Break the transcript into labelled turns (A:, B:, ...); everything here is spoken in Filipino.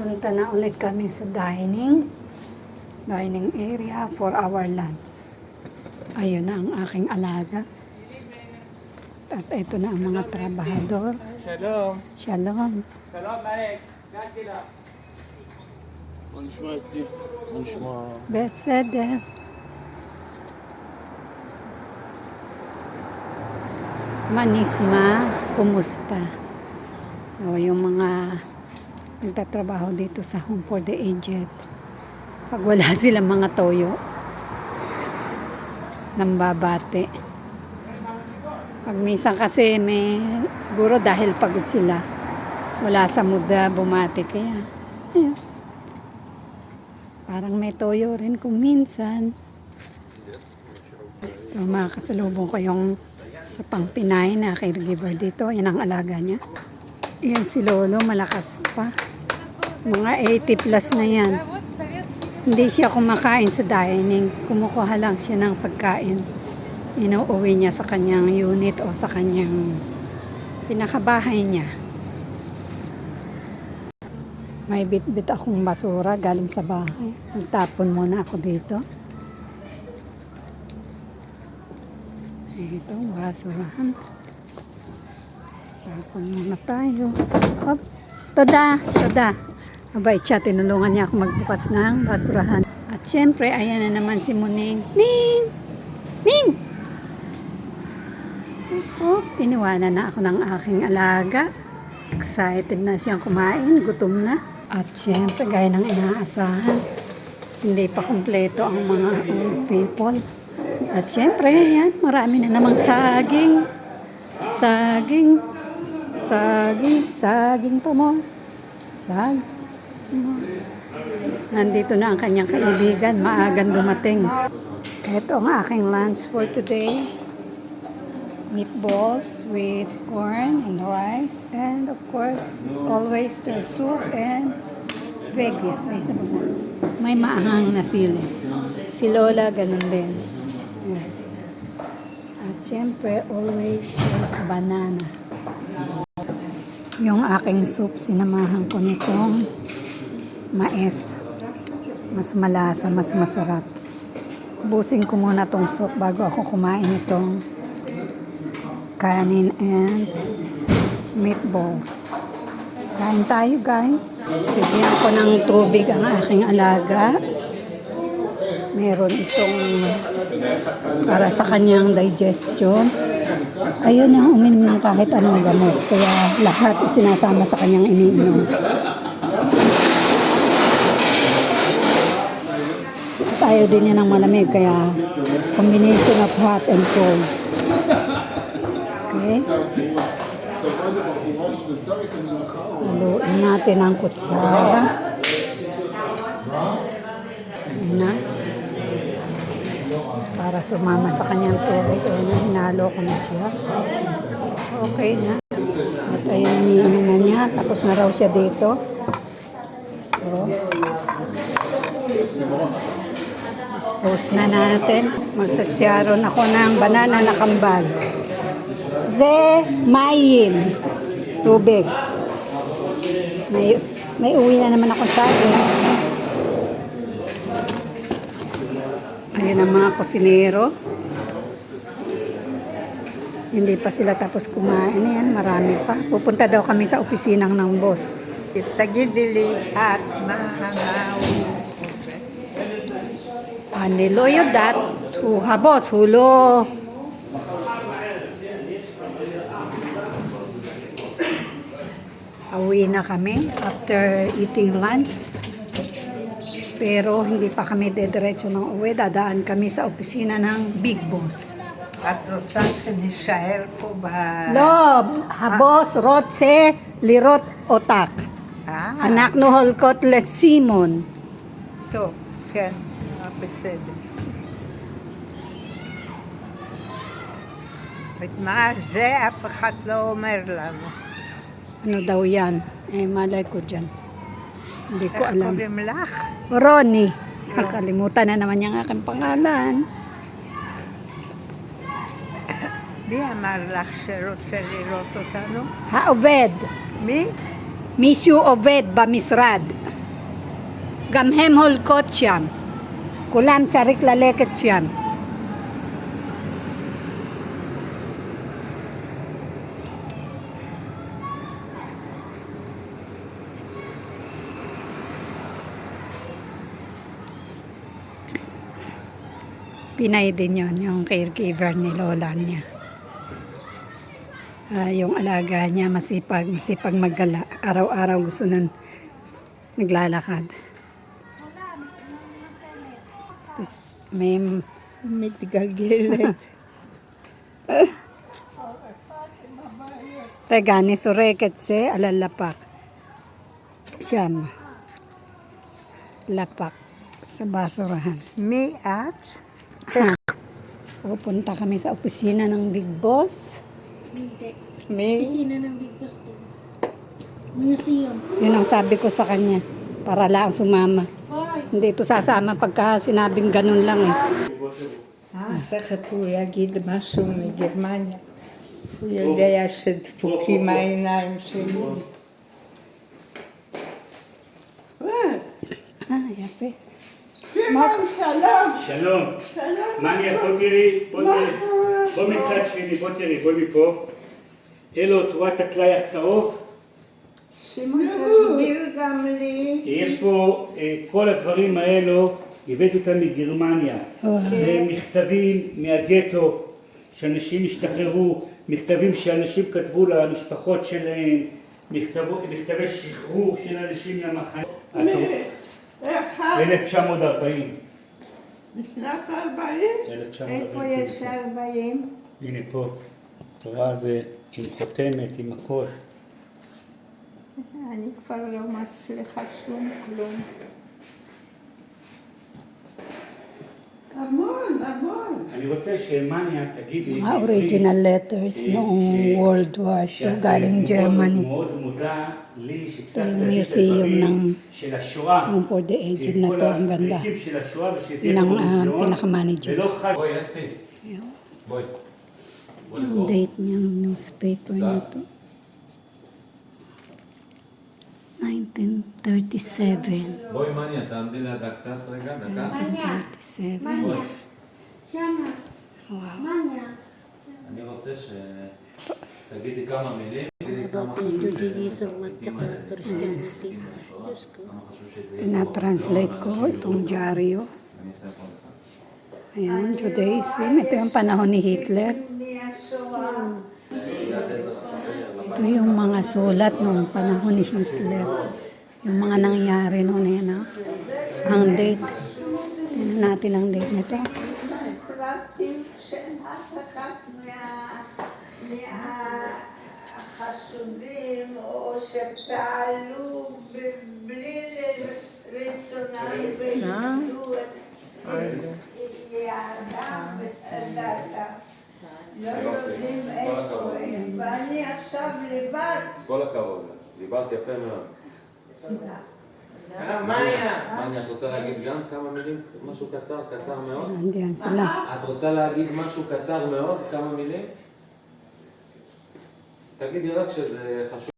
A: Punta na ulit kami sa dining. Dining area for our lunch. Ayun na ang aking alaga. At ito na ang mga trabahador. Shalom.
B: Shalom. Shalom, Maek. Bonjour, Esti. Bonjour.
A: Blessed. Manisma, kumusta? O, yung mga nagtatrabaho dito sa Home for the Aged. Pag wala silang mga toyo, nambabate. Pag minsan kasi may, siguro dahil pagod sila, wala sa muda, bumati kaya. Ayun. Parang may toyo rin kung minsan. Ito, mga kasalubong ko yung sa pangpinay na caregiver dito. Yan ang alaga niya. Yan si Lolo, malakas pa. Mga 80 plus na yan. Hindi siya kumakain sa dining. Kumukuha lang siya ng pagkain. Inuuwi niya sa kanyang unit o sa kanyang pinakabahay niya. May bit-bit akong basura galing sa bahay. Nagtapon muna ako dito. Ito, basurahan. Tapon muna tayo. Hop, toda, toda. Abay, siya, tinulungan niya ako magbukas ng basurahan. At syempre, ayan na naman si Muning. Ming! Ming! Oh, iniwanan na ako ng aking alaga. Excited na siyang kumain, gutom na. At syempre, gaya ng inaasahan, hindi pa kumpleto ang mga old people. At syempre, yan, marami na namang saging. Saging. Saging. Saging pa mo. Sag. Nandito na ang kanyang kaibigan. Maagang dumating. Ito ang aking lunch for today. Meatballs with corn and rice. And of course, always their soup and veggies. May May maanghang na sili. Si Lola, ganun din. At syempre, always there's banana. Yung aking soup, sinamahan ko nitong mais. Mas malasa, mas masarap. Busin ko muna tong soup bago ako kumain itong kanin and meatballs. Kain tayo guys. Bigyan ko ng tubig ang aking alaga. Meron itong para sa kanyang digestion. Ayun ang uminom ng kahit anong gamot. Kaya lahat isinasama sa kanyang iniinom. Ayaw din niya ng malamig. Kaya combination of hot and cold. Okay? Haluin natin ang kutsara. Ayan na. Para sumama sa kanyang tubig. Ayan na, hinalo ko na siya. Okay na. At ayun, iniinom na niya. Tapos na raw siya dito. So, Dispose na natin. Magsasyaron ako ng banana na kambal. Ze mayim. Tubig. May, may uwi na naman ako sa akin. Ayan ang mga kusinero. Hindi pa sila tapos kumain. Ayan, marami pa. Pupunta daw kami sa opisinang ng boss.
C: Itagidili at
A: mahangaw. Ani loyo dat u habo sulo. Uwi na kami after eating lunch. Pero hindi pa kami dediretso ng uwi. Dadaan kami sa opisina ng Big Boss.
C: At Rotsatse ni Shael po
A: ba? Lob, habos, rotse, lirot,
C: otak.
A: Ah. Anak no
C: holkot le Simon. To, okay. בסדר. את מה זה אף אחד לא אומר לנו.
A: Ano daw yan? Eh, malay ko dyan. Hindi ko
C: איך
A: alam.
C: קוראים לך?
A: Ronnie. Kakalimutan na naman yung aking pangalan.
C: מי אמר לך שרוצה לראות אותנו?
A: העובד.
C: מי?
A: מישהו עובד במשרד. גם הם הולקות שם. כולם צריך ללכת שם. Pinay din yon yung caregiver ni lola niya. Ah, yung alaga niya masipag, masipag maggala. Araw-araw gusto nun naglalakad. Tapos may
C: May tigagilid.
A: regani sureket se alalapak. Siyam. Lapak sa basurahan.
C: Me at
A: Pupunta kami sa opisina ng Big Boss.
D: Hindi.
C: me
D: Pisina ng Big Boss to. Museum.
A: Yun ang sabi ko sa kanya. Para lang sumama.
D: Why?
A: Hindi ito sasama pagka sinabing ganun lang eh.
C: אה, תכף הוא יגיד משהו מגרמניה. הוא יודע שדפוקים העיניים שלי.
A: Ah, yape.
E: שלום. מניה, בוא תראי, בוא תראי. בוא מצד שני, בוא תראי, בואי מפה. אלו, את רואה את הטלאי הצהוב?
C: שמעון, תסביר גם לי.
E: יש פה, אה, כל הדברים האלו, הבאתי אותם מגרמניה. זה מכתבים מהגטו, שאנשים השתחררו, מכתבים שאנשים כתבו למשפחות שלהם, מכתבו- מכתבי שחרור של אנשים מהמחנה. 1940.
C: בשנת 40?
E: 1940.
C: איפה יש 40?
E: הנה פה, את רואה זה עם חותמת, עם מקוש.
C: אני כבר לא מצליחה שום כלום. המון, המון.
E: אני רוצה שמניה תגידי,
A: Mga original letters noong World War II galing Germany.
E: מאוד מודה לי שהצלחת
A: Yung
E: להביא את
A: museum
E: הדברים
A: ng-
E: של השואה.
A: Yung for the aged na
E: כל
A: to, ang ganda.
E: הפריטים של השואה ושזה
A: Yun
E: יהיה
A: ang
E: פה
A: ah,
E: במוזיאון,
A: pinaka-manager.
E: ולא חד...
F: בואי, אסתי. בואי. בואי
A: Yung
F: לפה.
A: date niyang newspaper na to. 1937.
F: בואי, מניה, תעמדי לידה קצת רגע, דקה.
A: 1937.
F: בואי.
D: שמה.
A: Wow.
D: מניה.
F: אני רוצה ש... תגידי כמה מילים, תגידי כמה חשוב ש... כמה חשוב שזה יהיה.
A: Tina-translate ko itong dyaryo.
F: אני אעשה פה לך.
A: Ayan, Judaism. Ito yung panahon ni Hitler. Ito yung mga sulat nung panahon ni Hitler. Yung mga nangyari noon yan. ah. Ang date. Tingnan natin ang date nito.
C: פרטים שאין אף אחד מה- מהחשודים או שפעלו ב- בלי רצונם ואיבדו את יעדם וצדקתם. לא יודעים איפה הם, ואני עכשיו לבד.
F: כל הכבוד. דיברת יפה מאוד. מניה, את רוצה להגיד גם כמה מילים? משהו קצר, קצר מאוד?
A: Andiyan sila.
F: את רוצה להגיד משהו קצר מאוד? כמה מילים? תגידי רק שזה חשוב.